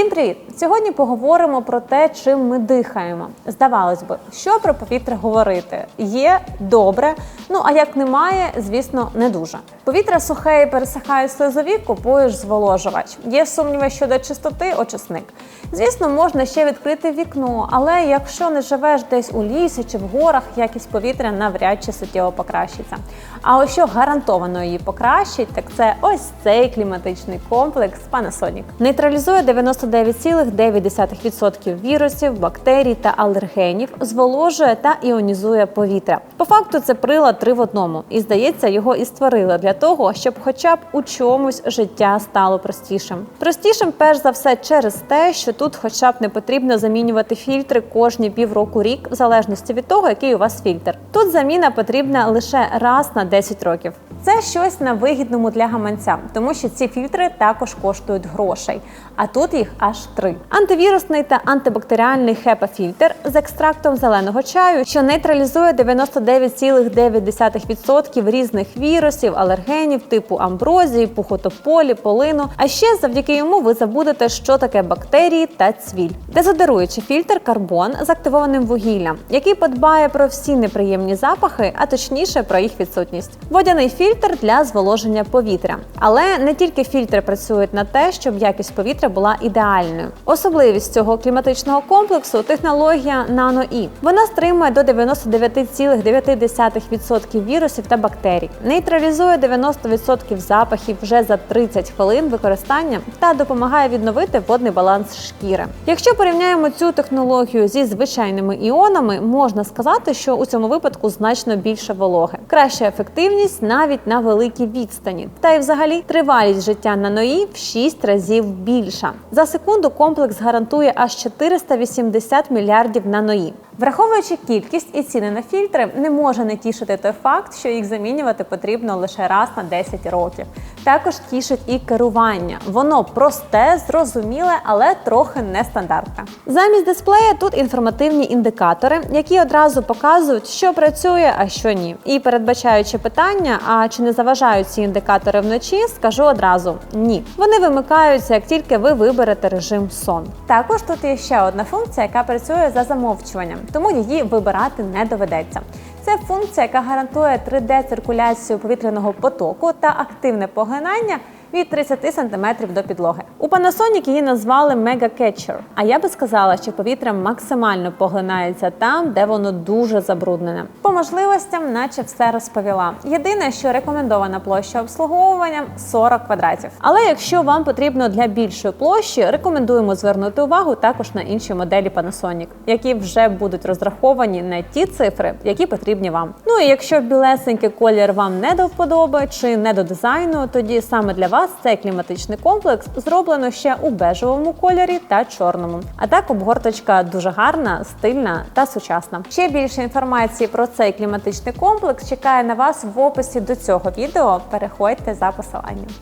Всім привіт! Сьогодні поговоримо про те, чим ми дихаємо. Здавалось би, що про повітря говорити? Є добре, ну а як немає, звісно, не дуже. Повітря сухе і пересихає слизові, купуєш зволожувач. Є сумніви щодо чистоти, очисник. Звісно, можна ще відкрити вікно, але якщо не живеш десь у лісі чи в горах, якість повітря навряд чи суттєво покращиться. А ось що гарантовано її покращить, так це ось цей кліматичний комплекс Panasonic. Нейтралізує 99,9% вірусів, бактерій та алергенів, зволожує та іонізує повітря. По факту це прилад три в одному, і здається, його і створили для того, щоб хоча б у чомусь життя стало простішим. Простішим, перш за все, через те, що тут, хоча б не потрібно замінювати фільтри кожні півроку рік, в залежності від того, який у вас фільтр. Тут заміна потрібна лише раз на 10 років. Це щось на вигідному для гаманця, тому що ці фільтри також коштують грошей, а тут їх аж три: антивірусний та антибактеріальний HEPA-фільтр з екстрактом зеленого чаю, що нейтралізує 99,9% різних вірусів, алергенів типу амброзії, пухотополі, полину. А ще завдяки йому ви забудете, що таке бактерії та цвіль. Дезодоруючий фільтр карбон з активованим вугіллям, який подбає про всі неприємні запахи, а точніше про їх відсутність. Водяний фільтр для зволоження повітря. Але не тільки фільтри працюють на те, щоб якість повітря була ідеальною. Особливість цього кліматичного комплексу технологія NanoE. Вона стримує до 99,9% вірусів та бактерій, нейтралізує 90% запахів вже за 30 хвилин використання та допомагає відновити водний баланс шкіри. Якщо порівняємо цю технологію зі звичайними іонами, можна сказати, що у цьому випадку значно більше вологи, краща ефективність навіть на великій відстані. Та й взагалі тривалість життя наної в 6 разів більша. За секунду комплекс гарантує аж 480 мільярдів наної. Враховуючи кількість і ціни на фільтри, не може не тішити той факт, що їх замінювати потрібно лише раз на 10 років. Також тішить і керування. Воно просте, зрозуміле, але трохи нестандартне. Замість дисплея тут інформативні індикатори, які одразу показують, що працює, а що ні. І передбачаючи питання, а чи не заважають ці індикатори вночі, скажу одразу ні. Вони вимикаються, як тільки ви виберете режим сон. Також тут є ще одна функція, яка працює за замовчуванням, тому її вибирати не доведеться. Це функція, яка гарантує 3D-циркуляцію повітряного потоку та активне поглинання від 30 см до підлоги. У Panasonic її назвали Mega Catcher, а я би сказала, що повітря максимально поглинається там, де воно дуже забруднене. По можливостям, наче все розповіла. Єдине, що рекомендована площа обслуговування 40 квадратів. Але якщо вам потрібно для більшої площі, рекомендуємо звернути увагу також на інші моделі Panasonic, які вже будуть розраховані на ті цифри, які потрібні вам. Ну і якщо білесенький колір вам не до вподоби чи не до дизайну, тоді саме для вас цей кліматичний комплекс зроблено ще у бежевому кольорі та чорному. А так обгорточка дуже гарна, стильна та сучасна. Ще більше інформації про цей кліматичний комплекс чекає на вас в описі до цього відео. Переходьте за посиланням.